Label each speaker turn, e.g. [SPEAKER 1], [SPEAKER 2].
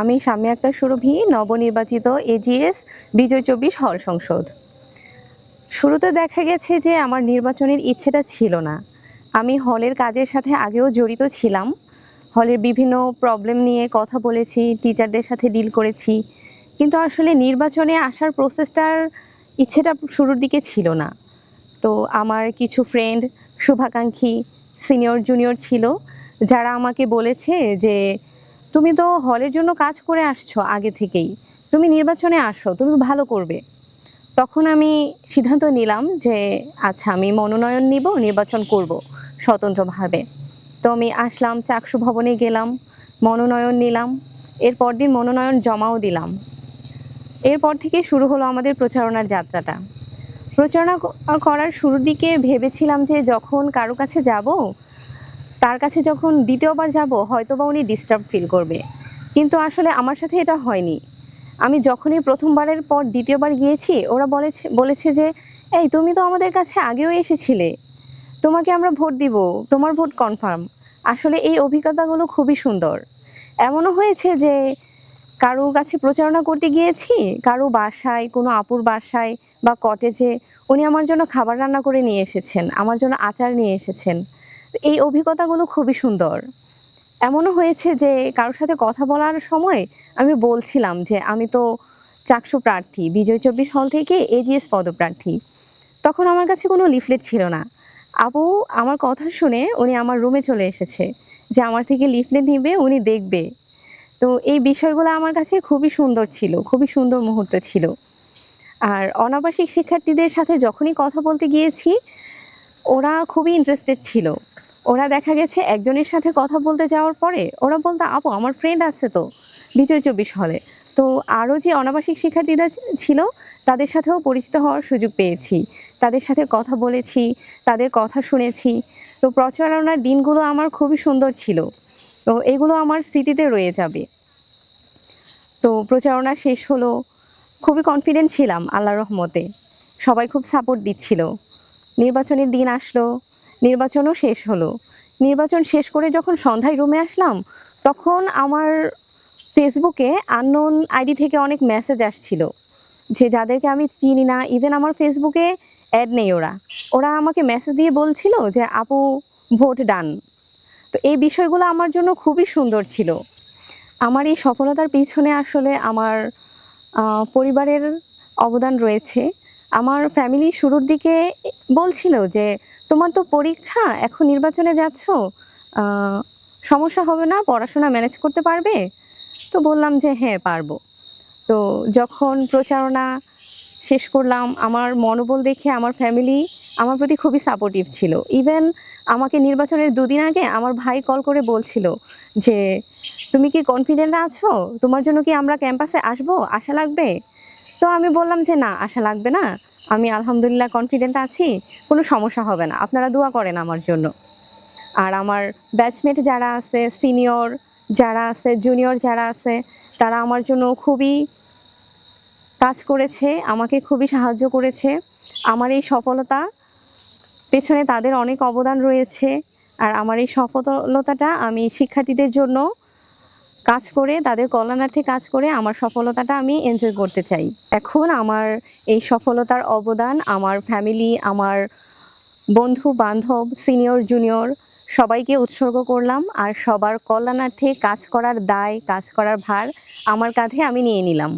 [SPEAKER 1] আমি শাম্মী আক্তার সুরভি, নবনির্বাচিত এজিএস বিজয় চব্বিশ হল সংসদ। শুরুতে দেখা গেছে যে আমার নির্বাচনের ইচ্ছেটা ছিল না। আমি হলের কাজের সাথে আগেও জড়িত ছিলাম। হলের বিভিন্ন প্রবলেম নিয়ে কথা বলেছি টিচারদের সাথে ডিল করেছি। কিন্তু আসলে নির্বাচনে আসার প্রসেসটার ইচ্ছেটা শুরুর দিকে ছিল না। তো আমার কিছু ফ্রেন্ড শুভাকাঙ্ক্ষী সিনিয়র জুনিয়র ছিল, যারা আমাকে বলেছে যে তুমি তো হলের জন্য কাজ করে আসছো আগে থেকেই। তুমি নির্বাচনে আসো, তুমি ভালো করবে। তখন আমি সিদ্ধান্ত নিলাম যে আচ্ছা আমি মনোনয়ন নিব, নির্বাচন করব স্বতন্ত্রভাবে। তো আমি আসলাম, চাকসু ভবনে গেলাম, মনোনয়ন নিলাম, এরপর দিন মনোনয়ন জমাও দিলাম। এরপর থেকে শুরু হলো আমাদের প্রচারণার যাত্রাটা। প্রচারণা করার শুরুর দিকে ভেবেছিলাম যে, যখন কারও কাছে যাব তার কাছে যখন দ্বিতীয়বার যাব হয়তো বা উনি ডিস্টার্ব ফিল করবে। কিন্তু আসলে আমার সাথে এটা হয়নি। আমি যখনই প্রথমবারের পর দ্বিতীয়বার গিয়েছি, ওরা বলেছে বলেছে যে, এই, তুমি তো আমাদের কাছে আগেও এসেছিলে। তোমাকে আমরা ভোট দিব। তোমার ভোট কনফার্ম আসলে এই অভিজ্ঞতাগুলো খুবই সুন্দর। এমনও হয়েছে যে, কারও কাছে প্রচারণা করতে গিয়েছি, কারও বাসায়, কোনো আপুর বাসায় বা কটেজে উনি আমার জন্য খাবার রান্না করে নিয়ে এসেছেন, আমার জন্য আচার নিয়ে এসেছেন। এই অভিজ্ঞতাগুলো খুবই সুন্দর। এমনও হয়েছে যে কারোর সাথে কথা বলার সময় আমি বলছিলাম যে, আমি তো চাকসু প্রার্থী, বিজয় চব্বিশ হল থেকে এজিএস পদপ্রার্থী। তখন আমার কাছে কোনো লিফলেট ছিল না। আপু আমার কথা শুনে উনি আমার রুমে চলে এসেছে যে, আমার থেকে লিফলেট নিবে, উনি দেখবে। তো এই বিষয়গুলো আমার কাছে খুবই সুন্দর ছিল, খুবই সুন্দর মুহূর্ত ছিল। আর অনাবাসিক শিক্ষার্থীদের সাথে যখনই কথা বলতে গিয়েছি, ওরা খুবই ইন্টারেস্টেড ছিল। ওরা দেখা গেছে একজনের সাথে কথা বলতে যাওয়ার পরে ওরা বলতো, আপু, আমার ফ্রেন্ড আছে তো বিজয় চব্বিশ হলে। তো আরও যে অনাবাসিক শিক্ষার্থীরা ছিল, তাদের সাথেও পরিচিত হওয়ার সুযোগ পেয়েছি। তাদের সাথে কথা বলেছি, তাদের কথা শুনেছি। তো প্রচারণার দিনগুলো আমার খুবই সুন্দর ছিল। তো এগুলো আমার স্মৃতিতে রয়ে যাবে। তো প্রচারণা শেষ হলো। খুবই কনফিডেন্ট ছিলাম আল্লাহ রহমতে। সবাই খুব সাপোর্ট দিচ্ছিল। নির্বাচনের দিন আসলো। নির্বাচনও শেষ হলো। নির্বাচন শেষ করে যখন সন্ধ্যায় রুমে আসলাম, তখন আমার ফেসবুকে আননোন আইডি থেকে অনেক মেসেজ আসছিল যে যাদেরকে আমি চিনি না ইভেন আমার ফেসবুকে অ্যাড নেই ওরা। ওরা আমাকে মেসেজ দিয়ে বলছিল যে, আপু ভোট ডান তো এই বিষয়গুলো আমার জন্য খুবই সুন্দর ছিল। আমার এই সফলতার পিছনে আসলে আমার পরিবারের অবদান রয়েছে। আমার ফ্যামিলি শুরুর দিকে বলছিল যে তোমার তো পরীক্ষা, এখন নির্বাচনে যাচ্ছ সমস্যা হবে না, পড়াশোনা ম্যানেজ করতে পারবে? তো বললাম যে হ্যাঁ পারব। তো যখন প্রচারণা শেষ করলাম, আমার মনোবল দেখে আমার ফ্যামিলি আমার প্রতি খুবই সাপোর্টিভ ছিল। ইভেন আমাকে নির্বাচনের দুদিন আগে আমার ভাই কল করে বলছিল যে, তুমি কি কনফিডেন্ট আছো? তোমার জন্য কি আমরা ক্যাম্পাসে আসব? আশা লাগবে? তো আমি বললাম যে, না, আশা লাগবে না। আমি আলহামদুলিল্লাহ কনফিডেন্ট আছি, কোনো সমস্যা হবে না। আপনারা দোয়া করেন আমার জন্য। আর আমার ব্যাচমেট যারা আছে সিনিয়র যারা আছে জুনিয়র যারা আছে, তারা আমার জন্য খুবই কাজ করেছে, আমাকে খুবই সাহায্য করেছে। আমার এই সফলতা পেছনে তাদের অনেক অবদান রয়েছে। আর আমার এই সফলতাটা আমি শিক্ষার্থীদের জন্য কাজ করে, তাদের কল্যাণার্থে কাজ করে আমার সফলতাটা আমি এনজয় করতে চাই। এখন আমার এই সফলতার অবদান, আমার ফ্যামিলি আমার বন্ধু, বান্ধব সিনিয়র জুনিয়র সবাইকে উৎসর্গ করলাম আর সবার কল্যাণার্থে কাজ করার দায়, কাজ করার ভার আমার কাঁধে আমি নিয়ে নিলাম।